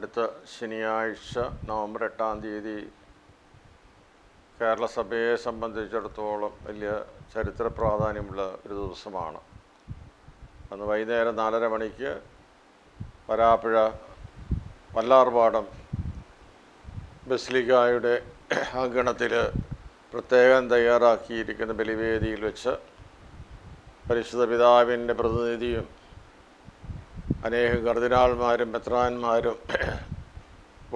അടുത്ത ശനിയാഴ്ച നവംബർ എട്ടാം തീയതി കേരള സഭയെ സംബന്ധിച്ചിടത്തോളം വലിയ ചരിത്ര പ്രാധാന്യമുള്ള ഒരു ദിവസമാണ്. അന്ന് വൈകുന്നേരം നാലര മണിക്ക് വരാപ്പുഴ വല്ലാർപാടം ബസ്ലിഗായുടെ അങ്കണത്തിൽ പ്രത്യേകം തയ്യാറാക്കിയിരിക്കുന്ന ബലിവേദിയിൽ വെച്ച് പരിശുദ്ധ പിതാവിന്റെ പ്രതിനിധിയും അനേകം കർദിനാൾമാരും മെത്രാന്മാരും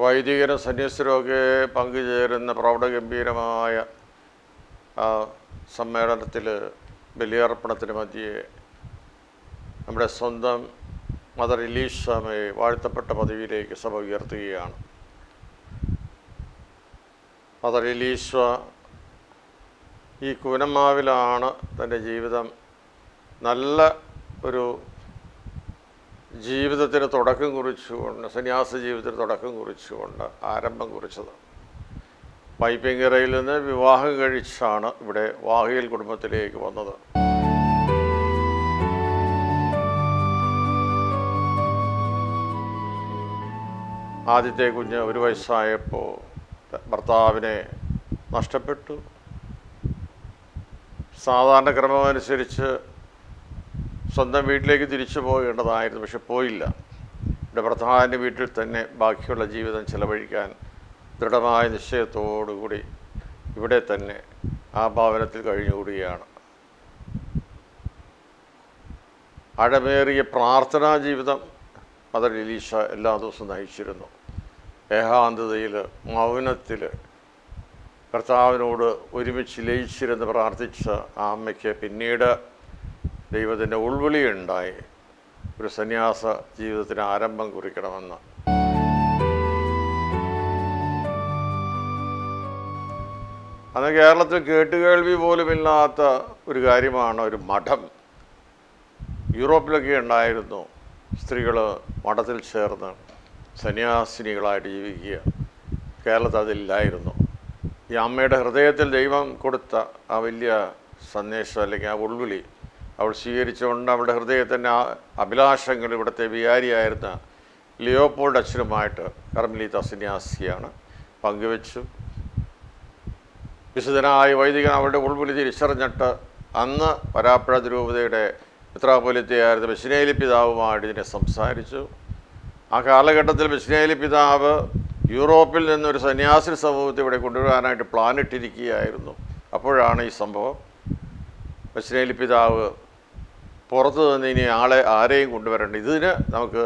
വൈദികരും സന്യസ്തരുമൊക്കെ പങ്കുചേരുന്ന പ്രൗഢഗംഭീരമായ സമ്മേളനത്തിൽ ബലിയർപ്പണത്തിന് മധ്യേ നമ്മുടെ സ്വന്തം മദർ ഇലീഷ് സ്വാമിയെ വാഴ്ത്തപ്പെട്ട പദവിയിലേക്ക് സഭ ഉയർത്തുകയാണ്. മദർ ഇലീഷ ഈ കുനമാവിലാണ് തന്റെ ജീവിതം നല്ല ഒരു ജീവിതത്തിന് തുടക്കം കുറിച്ചുകൊണ്ട് സന്യാസ ജീവിതത്തിന് തുടക്കം കുറിച്ചുകൊണ്ട് ആരംഭം കുറിച്ചത്. പൈപ്പിങ്ങരയിൽ നിന്ന് വിവാഹം കഴിച്ചാണ് ഇവിടെ വാഹിയൽ കുടുംബത്തിലേക്ക് വന്നത്. ആദ്യത്തെ കുഞ്ഞ് ഒരു വയസ്സായപ്പോൾ ഭർത്താവിനെ നഷ്ടപ്പെട്ടു. സാധാരണ ക്രമമനുസരിച്ച് സ്വന്തം വീട്ടിലേക്ക് തിരിച്ചു പോകേണ്ടതായിരുന്നു പക്ഷെ പോയില്ല. ഇവിടെ ഭർത്താവിന്റെ വീട്ടിൽ തന്നെ ബാക്കിയുള്ള ജീവിതം ചെലവഴിക്കാൻ ദൃഢമായ നിശ്ചയത്തോടുകൂടി ഇവിടെ തന്നെ ആ ഭവനത്തിൽ കഴിഞ്ഞുകൂടുകയാണ് അഴമേറിയ പ്രാർത്ഥനാ ജീവിതം മദർ എലീഷ എല്ലാ ദിവസവും നയിച്ചിരുന്നു. ഏകാന്തതയിൽ മൗനത്തിൽ കർത്താവിനോട് ഒരുമിച്ച് ലയിച്ചിരുന്ന് പ്രാർത്ഥിച്ച ആ അമ്മയ്ക്ക് പിന്നീട് ദൈവത്തിന്റെ ഉൾവിളി ഉണ്ടായി ഒരു സന്യാസ ജീവിതത്തിന് ആരംഭം കുറിക്കണമെന്ന്. അന്ന് കേരളത്തിൽ കേട്ടുകേൾവി പോലുമില്ലാത്ത ഒരു കാര്യമാണ് ഒരു മഠം. യൂറോപ്പിലൊക്കെ ഉണ്ടായിരുന്നു സ്ത്രീകൾ മഠത്തിൽ ചേർന്ന് സന്യാസിനികളായിട്ട് ജീവിക്കുക. കേരളത്തിൽ അതില്ലായിരുന്നു. ഈ അമ്മയുടെ ഹൃദയത്തിൽ ദൈവം കൊടുത്ത ആ വലിയ സന്ദേശം അല്ലെങ്കിൽ ആ ഉൾവിളി അവൾ സ്വീകരിച്ചുകൊണ്ട് അവളുടെ ഹൃദയത്തിന്റെ അഭിലാഷങ്ങൾ ഇവിടുത്തെ വികാരിയായിരുന്ന ലിയോപോൾഡ് അച്ഛനുമായിട്ട് കർമ്മലീത സന്യാസിയാണ് പങ്കുവെച്ചു. വിശുദ്ധനായ വൈദികൻ അവളുടെ ഉൾവിളി തിരിച്ചറിഞ്ഞിട്ട് അന്ന് വരാപ്പുഴ ദ്രൂപതയുടെ മിത്രാപോലിത്തയായിരുന്ന ബിശ്നേലി പിതാവുമായിട്ട് ഇതിനെ സംസാരിച്ചു. ആ കാലഘട്ടത്തിൽ ബിശ്നേലി പിതാവ് യൂറോപ്പിൽ നിന്നൊരു സന്യാസി സമൂഹത്തെ ഇവിടെ കൊണ്ടുവരാനായിട്ട് പ്ലാൻ ഇട്ടിരിക്കുകയായിരുന്നു അപ്പോഴാണ് ഈ സംഭവം. ബിശ്നേലി പിതാവ് പുറത്തു നിന്ന് ഇനി ആളെ ആരെയും കൊണ്ടുവരേണ്ട ഇതിന് നമുക്ക്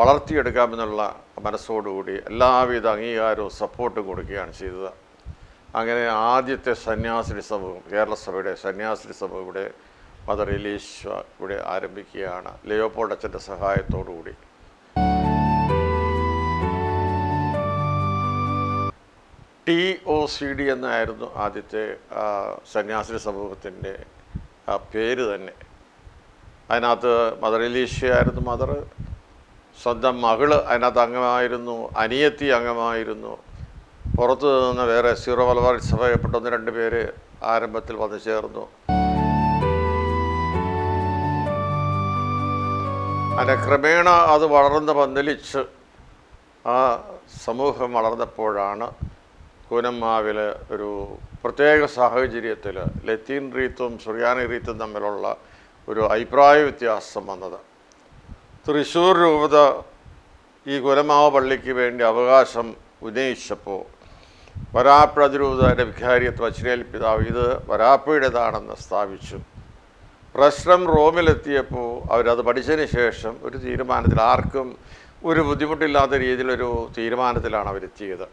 വളർത്തിയെടുക്കാമെന്നുള്ള മനസ്സോടുകൂടി എല്ലാവിധ അംഗീകാരവും സപ്പോർട്ടും കൊടുക്കുകയാണ് ചെയ്തത്. അങ്ങനെ ആദ്യത്തെ സന്യാസിനി സമൂഹം കേരള സഭയുടെ സന്യാസിനി സമൂഹം ഇവിടെ മദർ ഇലീശ ഇവിടെ ആരംഭിക്കുകയാണ്. ലിയോപോൾഡ് അച്ഛന്റെ സഹായത്തോടുകൂടി. ടി ഒ സി ഡി എന്നായിരുന്നു ആദ്യത്തെ സന്യാസിനി സമൂഹത്തിന്റെ പേര് തന്നെ. അതിനകത്ത് മദർ എലീഷ്യയായിരുന്നു മദർ. സ്വന്തം മകൾ അതിനകത്ത് അംഗമായിരുന്നു അനിയത്തി അംഗമായിരുന്നു. പുറത്തു നിന്ന് വേറെ സീറോ മലബാർ സഭയപ്പെട്ട ഒന്ന് രണ്ട് പേര് ആരംഭത്തിൽ വന്നു ചേർന്നു. അങ്ങനെ ക്രമേണ അത് വളർന്ന് പന്തലിച്ച് ആ സമൂഹം വളർന്നപ്പോഴാണ് കൂനമ്മാവിൽ ഒരു പ്രത്യേക സാഹചര്യത്തിൽ ലത്തീൻ റീത്തും സുറിയാനി റീത്തും തമ്മിലുള്ള ഒരു അഭിപ്രായ വ്യത്യാസം വന്നത്. തൃശ്ശൂർ രൂപത ഈ കുലമാവ് പള്ളിക്ക് വേണ്ടി അവകാശം ഉന്നയിച്ചപ്പോൾ വരാപ്പുഴ അതിരൂപതയുടെ വിഖാരിയത്വ അച്ഛനേൽ പിതാവ് ഇത് വരാപ്പുഴയുടേതാണെന്ന് സ്ഥാപിച്ചു. പ്രശ്നം റോമിലെത്തിയപ്പോൾ അവരത് പഠിച്ചതിന് ശേഷം ഒരു തീരുമാനത്തിൽ ആർക്കും ഒരു ബുദ്ധിമുട്ടില്ലാത്ത രീതിയിലൊരു തീരുമാനത്തിലാണ് അവരെത്തിയത്.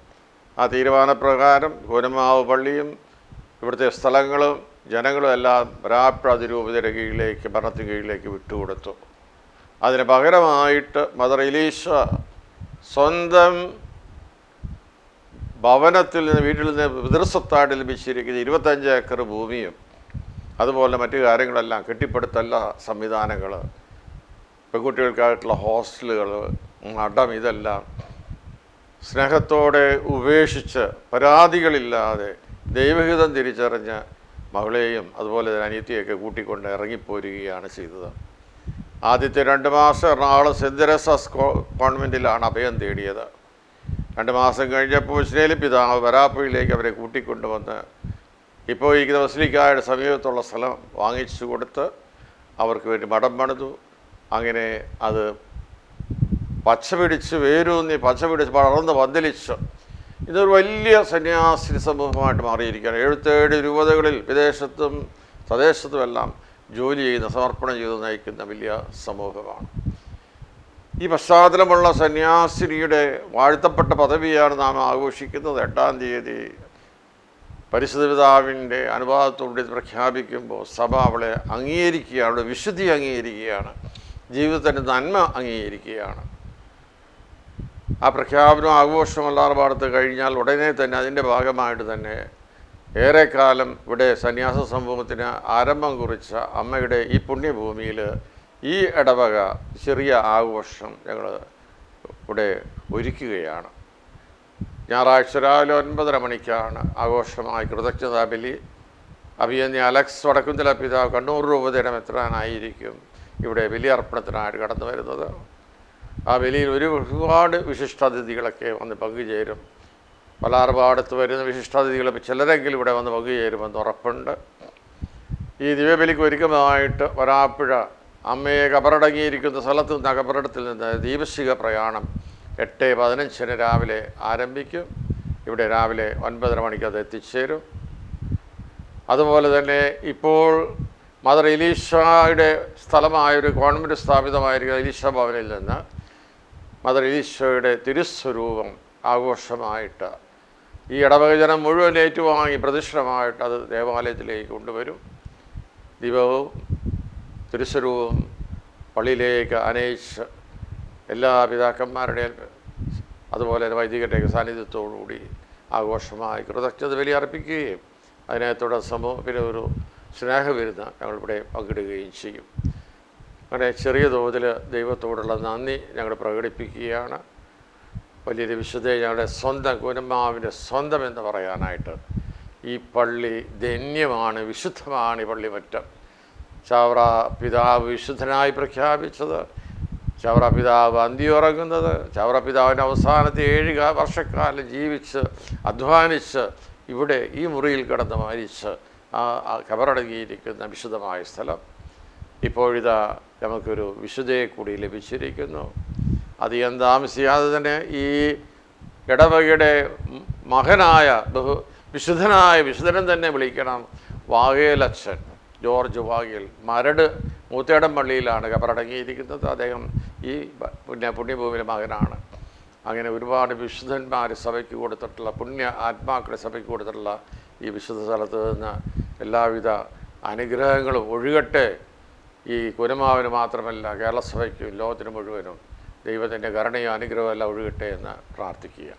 ആ തീരുമാനപ്രകാരം കോനമാവ് പള്ളിയും ഇവിടുത്തെ സ്ഥലങ്ങളും ജനങ്ങളും രാപ്രാതിരൂപതയുടെ കീഴിലേക്ക് ഭരണത്തിന് കീഴിലേക്ക് വിട്ടുകൊടുത്തു. അതിന് പകരമായിട്ട് മദർ ഇലീഷ സ്വന്തം ഭവനത്തിൽ നിന്ന് വീട്ടിൽ നിന്ന് പിതൃസ്വത്തായിട്ട് ലഭിച്ചിരിക്കുന്ന ഇരുപത്തഞ്ച് ഏക്കർ ഭൂമിയും അതുപോലെ മറ്റു കാര്യങ്ങളെല്ലാം കെട്ടിപ്പടുത്തല്ല സംവിധാനങ്ങൾ പെൺകുട്ടികൾക്കായിട്ടുള്ള ഹോസ്റ്റലുകൾ മഠം ഇതെല്ലാം സ്നേഹത്തോടെ ഉപേക്ഷിച്ച് പരാതികളില്ലാതെ ദൈവഹിതം തിരിച്ചറിഞ്ഞ് മകളെയും അതുപോലെ തന്നെ അനിയത്തിയൊക്കെ കൂട്ടിക്കൊണ്ട് ഇറങ്ങിപ്പോരുകയാണ് ചെയ്തത്. ആദ്യത്തെ രണ്ട് മാസം എറണാകുളം സെന്റ് തെരേസാസ് കോൺവെന്റിലാണ് അഭയം തേടിയത്. രണ്ട് മാസം കഴിഞ്ഞപ്പോൾ ഇസ്രേലി പിതാവ് വരാപ്പുഴയിലേക്ക് അവരെ കൂട്ടിക്കൊണ്ടുവന്ന് ഇപ്പോൾ ഈ വസ്ലിക്കായുടെ സമീപത്തുള്ള സ്ഥലം വാങ്ങിച്ചു കൊടുത്ത് അവർക്ക് വേണ്ടി മഠം പണിതു. അങ്ങനെ അത് പച്ച പിടിച്ച് വേരൂന്നി പച്ച പിടിച്ച് വളർന്ന് പന്തലിച്ച് ഇതൊരു വലിയ സന്യാസിനി സമൂഹമായിട്ട് മാറിയിരിക്കുകയാണ്. എഴുപത്തേഴ് രൂപതകളിൽ വിദേശത്തും സ്വദേശത്തുമെല്ലാം ജോലി ചെയ്യുന്ന സമർപ്പണം ചെയ്ത് നയിക്കുന്ന വലിയ സമൂഹമാണ്. ഈ പശ്ചാത്തലമുള്ള സന്യാസിനിയുടെ വാഴ്ത്തപ്പെട്ട പദവിയാണ് നാം ആഘോഷിക്കുന്നത്. എട്ടാം തീയതി പരിശുദ്ധ പിതാവിന്റെ അനുവാദത്തോടെ പ്രഖ്യാപിക്കുമ്പോൾ സഭ അവളെ അംഗീകരിക്കുകയാണ് വിശുദ്ധി അംഗീകരിക്കുകയാണ് ജീവിതത്തിന്റെ നന്മ അംഗീകരിക്കുകയാണ്. ആ പ്രഖ്യാപനം ആഘോഷം അല്ലാർപാടത്ത് കഴിഞ്ഞാൽ ഉടനെ തന്നെ അതിന്റെ ഭാഗമായിട്ട് തന്നെ ഏറെക്കാലം ഇവിടെ സന്യാസ സമൂഹത്തിന് ആരംഭം കുറിച്ച അമ്മയുടെ ഈ പുണ്യഭൂമിയിൽ ഈ ഇടവക ചെറിയ ആഘോഷം ഞങ്ങൾ ഇവിടെ ഒരുക്കുകയാണ്. ഞായറാഴ്ച രാവിലെ ഒൻപതര മണിക്കാണ് ആഘോഷമായി കൃതജ്ഞതാ ബലി അഭിയന്യ അലക്സ് വടക്കുന്തല പിതാവ് കണ്ണൂർ രൂപതയുടെ മെത്രാനായിരിക്കും ഇവിടെ ബലിയർപ്പണത്തിനായിട്ട് കടന്നു വരുന്നത്. ആ ബലിയിൽ ഒരു ഒരുപാട് വിശിഷ്ടാതിഥികളൊക്കെ വന്ന് പങ്കുചേരും പലാർപാടത്ത് വരുന്ന വിശിഷ്ടാതിഥികൾ ചിലരെങ്കിലും ഇവിടെ വന്ന് പങ്കുചേരുമെന്ന് ഉറപ്പുണ്ട്. ഈ ദിവ്യബലിക്ക് ഒരുക്കമായിട്ട് വരാപ്പുഴ അമ്മയെ കബറടങ്ങിയിരിക്കുന്ന സ്ഥലത്ത് നിന്ന് കബറടത്തിൽ നിന്ന് ദീപശിക പ്രയാണം എട്ട് പതിനഞ്ചിന് രാവിലെ ആരംഭിക്കും. ഇവിടെ രാവിലെ ഒൻപതര മണിക്ക് അത് എത്തിച്ചേരും. അതുപോലെ തന്നെ ഇപ്പോൾ മദർ ഇലീഷയുടെ സ്ഥലമായൊരു ഗവൺമെന്റ് സ്ഥാപിതമായിരിക്കുന്ന ഇലീഷ ഭവനിൽ നിന്ന് മദർ ഈശോയുടെ തിരുസ്വരൂപം ആഘോഷമായിട്ട് ഈ ഇടവകജനം മുഴുവൻ ഏറ്റുവാങ്ങി പ്രതിഷ്ഠമായിട്ട് അത് ദേവാലയത്തിലേക്ക് കൊണ്ടുവരും. ദീപവും തിരുസ്വരൂപവും പള്ളിയിലേക്ക് അനയിച്ച് എല്ലാ പിതാക്കന്മാരുടെയും അതുപോലെ തന്നെ വൈദികരുടെയൊക്കെ സാന്നിധ്യത്തോടുകൂടി ആഘോഷമായി കൃതജ്ഞത ബലി അർപ്പിക്കുകയും അതിനെ തുടർന്ന് സമൂഹത്തിന് ഒരു സ്നേഹവിരുന്ന് ഞങ്ങളിവിടെ പങ്കിടുകയും ചെയ്യും. അങ്ങനെ ചെറിയ തോതിൽ ദൈവത്തോടുള്ള നന്ദി ഞങ്ങൾ പ്രകടിപ്പിക്കുകയാണ്. വലിയൊരു വിശുദ്ധയെ ഞങ്ങളുടെ സ്വന്തം കുനമ്മാവിന്റെ സ്വന്തം എന്ന് പറയാനായിട്ട് ഈ പള്ളി ധന്യമാണ് വിശുദ്ധമാണ് ഈ പള്ളി മറ്റം. ചാവറ പിതാവ് വിശുദ്ധനായി പ്രഖ്യാപിച്ചത്. ചവറ പിതാവ് അന്തിയുറങ്ങുന്നത്. ചവറ പിതാവിന്റെ അവസാനത്തെ ഏഴ് വർഷക്കാലം ജീവിച്ച് അധ്വാനിച്ച് ഇവിടെ ഈ മുറിയിൽ കിടന്ന് മരിച്ച് ആ കബറടങ്ങിയിരിക്കുന്ന വിശുദ്ധമായ സ്ഥലം. ഇപ്പോഴിതാ നമുക്കൊരു വിശുദ്ധയെ കൂടി ലഭിച്ചിരിക്കുന്നു. അധികം താമസിയാതെ തന്നെ ഈ ഇടവകയുടെ മകനായ ബഹു വിശുദ്ധനായ വിശുദ്ധനെ തന്നെ വിളിക്കണം. വാകേലച്ഛൻ ജോർജ് വാഗേൽ മരട് മൂത്തേടം പള്ളിയിലാണ് കബറടങ്ങിയിരിക്കുന്നത് അദ്ദേഹം ഈ പിന്നെ പുണ്യ പുണ്യഭൂമിയിലെ മകനാണ്. അങ്ങനെ ഒരുപാട് വിശുദ്ധന്മാർ സഭയ്ക്ക് കൊടുത്തിട്ടുള്ള പുണ്യ ആത്മാക്കളെ സഭയ്ക്ക് കൊടുത്തിട്ടുള്ള ഈ വിശുദ്ധ സ്ഥലത്ത് നിന്ന് എല്ലാവിധ അനുഗ്രഹങ്ങളും ഒഴുകട്ടെ ഈ കുരമാവിന് മാത്രമല്ല കേരളസഭയ്ക്കും ലോകത്തിന് മുഴുവനും ദൈവത്തിന്റെ കരുണയും അനുഗ്രഹവും എല്ലാം ഒഴുകട്ടെ എന്ന് പ്രാർത്ഥിക്കുക